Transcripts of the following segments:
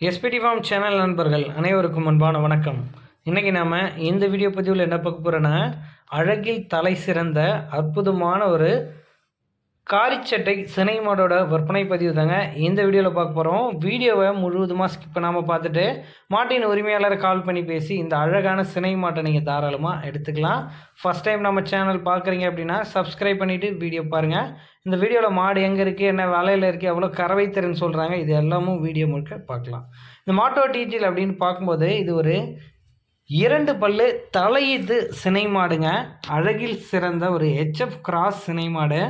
SPD form channel நண்பர்கள் அனைவருக்கும் அன்பான வணக்கம். இன்றைக்கி நாம் இந்த வீடியோ பதிவில் என்ன பார்க்க போகிறோன்னா அழகில் தலை சிறந்த அற்புதமான ஒரு காரிச்சட்டை சினை மாடோட விற்பனை பதிவு தாங்க. இந்த வீடியோவில் பார்க்க போகிறோம் வீடியோவை முழுவதுமாக ஸ்கிப் பண்ணாமல் பார்த்துட்டு மாட்டின் உரிமையாளரை கால் பண்ணி பேசி இந்த அழகான சினை மாட்டை நீங்கள் தாராளமாக எடுத்துக்கலாம். ஃபஸ்ட் டைம் நம்ம சேனல் பார்க்குறீங்க அப்படின்னா சப்ஸ்கிரைப் பண்ணிவிட்டு வீடியோ பாருங்கள் இந்த வீடியோவில் மாடு எங்கே இருக்குது என்ன வேலையில் இருக்குது எவ்வளோ கறவை சொல்கிறாங்க இது எல்லாமும் வீடியோ முழுக்க பார்க்கலாம். இந்த மாட்டோ டீட்டெயில் அப்படின்னு பார்க்கும்போது இது ஒரு இரண்டு பல்லு தலையீத்து சினை மாடுங்க. அழகில் சிறந்த ஒரு ஹெச்எஃப் கிராஸ் சினை மாடு.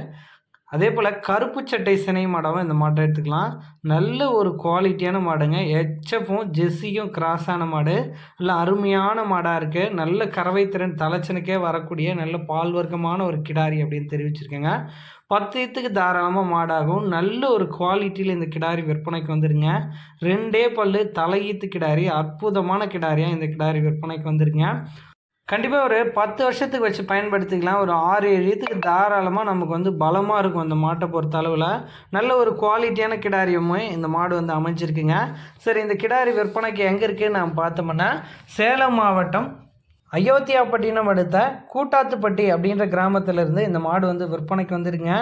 அதே போல் கருப்பு சட்டை சினை மாடாகவும் இந்த மாட்டை எடுத்துக்கலாம். நல்ல ஒரு குவாலிட்டியான மாடுங்க. எச்சப்பும் ஜெஸ்ஸியும் கிராஸான மாடு. நல்ல அருமையான மாடாக இருக்குது நல்ல கறவைத்திறன் தலைச்சனுக்கே வரக்கூடிய நல்ல பால் வர்க்கமான ஒரு கிடாரி அப்படின்னு தெரிவிச்சிருக்கேங்க. பத்து தாராளமாக மாடாகும். நல்ல ஒரு குவாலிட்டியில் இந்த கிடாரி விற்பனைக்கு வந்துருங்க. ரெண்டே பல்லு தலையீத்து கிடாரி. அற்புதமான கிடாரியாக இந்த கிடாரி விற்பனைக்கு வந்துருங்க. கண்டிப்பாக ஒரு பத்து வருஷத்துக்கு வச்சு பயன்படுத்திக்கலாம். ஒரு ஆறு ஏழு இதுக்கு தாராளமாக நமக்கு வந்து பலமாக இருக்கும் அந்த மாட்டை பொறுத்த அளவில். நல்ல ஒரு குவாலிட்டியான கிடாரியமும் இந்த மாடு வந்து அமைஞ்சிருக்குங்க. சரி இந்த கிடாரி விற்பனைக்கு எங்கே இருக்குதுன்னு நாம் பார்த்தோம்னா சேலம் மாவட்டம் அயோத்தியாப்பட்டினம் அடுத்த கூட்டாத்துப்பட்டி அப்படின்ற கிராமத்திலிருந்து இந்த மாடு வந்து விற்பனைக்கு வந்துருங்க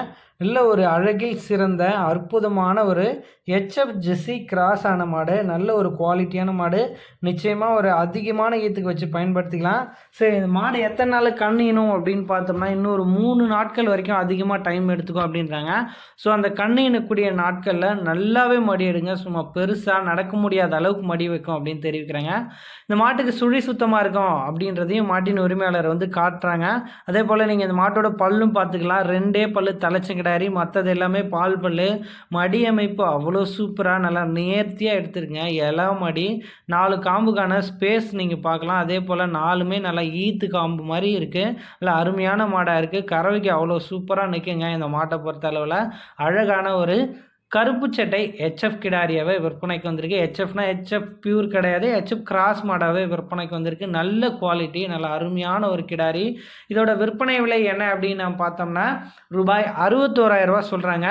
நல்ல ஒரு அழகில் சிறந்த அற்புதமான ஒரு ஹெச்எஃப் ஜெஸ்ஸி கிராஸ் ஆன மாடு. நல்ல ஒரு குவாலிட்டியான மாடு. நிச்சயமாக ஒரு அதிகமான ஈத்துக்கு வச்சு பயன்படுத்திக்கலாம். சரி இந்த மாடு எத்தனை நாள் கண்ணினும் அப்படின்னு பார்த்தோம்னா இன்னும் ஒரு மூணு நாட்கள் வரைக்கும் அதிகமாக டைம் எடுத்துக்கும் அப்படின்றாங்க. ஸோ அந்த கண்ணினக்கூடிய நாட்களில் நல்லாவே மடி எடுங்க. சும்மா பெருசாக நடக்க முடியாத அளவுக்கு மடி வைக்கும் அப்படின்னு தெரிவிக்கிறாங்க. இந்த மாட்டுக்கு சுழி சுத்தமாக இருக்கும் அப்படின்ற அப்படின்றதையும் மாட்டின் உரிமையாளர் வந்து காட்டுறாங்க. அதே போல் நீங்கள் இந்த மாட்டோட பல்லும் பார்த்துக்கலாம். ரெண்டே பல்லு தலைச்சங்க கிடாரி மற்றது எல்லாமே பால் பல் மடி அமைப்பு அவ்வளோ சூப்பராக நல்லா நேர்த்தியாக எடுத்துருங்க இலை மடி நாலு காம்புக்கான ஸ்பேஸ் நீங்கள் பார்க்கலாம். அதே போல் நாலுமே நல்லா ஈத்து காம்பு மாதிரி இருக்குது நல்லா அருமையான மாடாக இருக்குது கறவைக்கு அவ்வளோ சூப்பராக நிற்குங்க இந்த மாட்டை பொறுத்த அளவில். அழகான ஒரு கருப்பு சட்டை ஹெச்எஃப் கிடாரியாவே விற்பனைக்கு வந்திருக்கு. ஹெச்எஃப்னா ஹெச்எஃப் பியூர் கிடையாது. ஹெச்எஃப் கிராஸ் மாடாவே விற்பனைக்கு வந்திருக்கு. நல்ல குவாலிட்டி நல்ல அருமையான ஒரு கிடாரி. இதோட விற்பனை விலை என்ன அப்படின்னு நம்ம பார்த்தோம்னா ரூபாய் அறுபத்தோராயிரரூபா சொல்கிறாங்க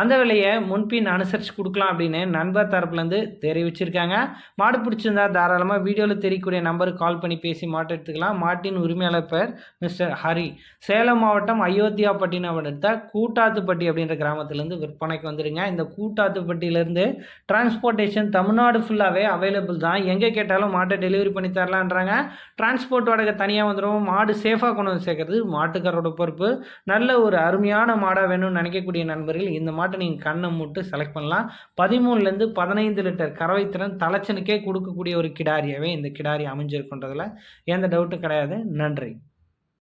அந்த விலையை முன்பின் அனுசரித்து கொடுக்கலாம் அப்படின்னு நண்பர் தரப்புலேருந்து தெரிவிச்சிருக்காங்க. மாடு பிடிச்சிருந்தா தாராளமாக வீடியோவில் தெரியக்கூடிய நம்பருக்கு கால் பண்ணி பேசி மாட்டு எடுத்துக்கலாம். மாட்டின் உரிமையாளர் பேர் மிஸ்டர் ஹரி. சேலம் மாவட்டம் அயோத்தியாப்பட்டினம் அடுத்த கூட்டாத்துப்பட்டி அப்படின்ற கிராமத்துலேருந்து விற்பனைக்கு வந்துடுங்க. இந்த கூட்டாத்துப்பட்டியிலேருந்து டிரான்ஸ்போர்ட்டேஷன் தமிழ்நாடு ஃபுல்லாகவே அவைலபிள் தான். எங்கே கேட்டாலும் மாட்டை டெலிவரி பண்ணி தரலான்றாங்க. டிரான்ஸ்போர்ட் வாடகை தனியாக வந்துடும். மாடு சேஃபாக கொண்டு வந்து சேர்க்கறது மாட்டுக்காரோட பொறுப்பு. நல்ல ஒரு அருமையான மாடாக வேணும்னு நினைக்கக்கூடிய நண்பர்கள் இந்த மாட்டை நீங்கள் கண்ணை மூட்டு செலக்ட் பண்ணலாம். பதிமூணுலேருந்து பதினைந்து லிட்டர் கறவை திறன் தலைச்சனுக்கே கொடுக்கக்கூடிய ஒரு கிடாரியாகவே இந்த கிடாரி அமைஞ்சிருக்குன்றதில் எந்த டவுட்டும் கிடையாது. நன்றி.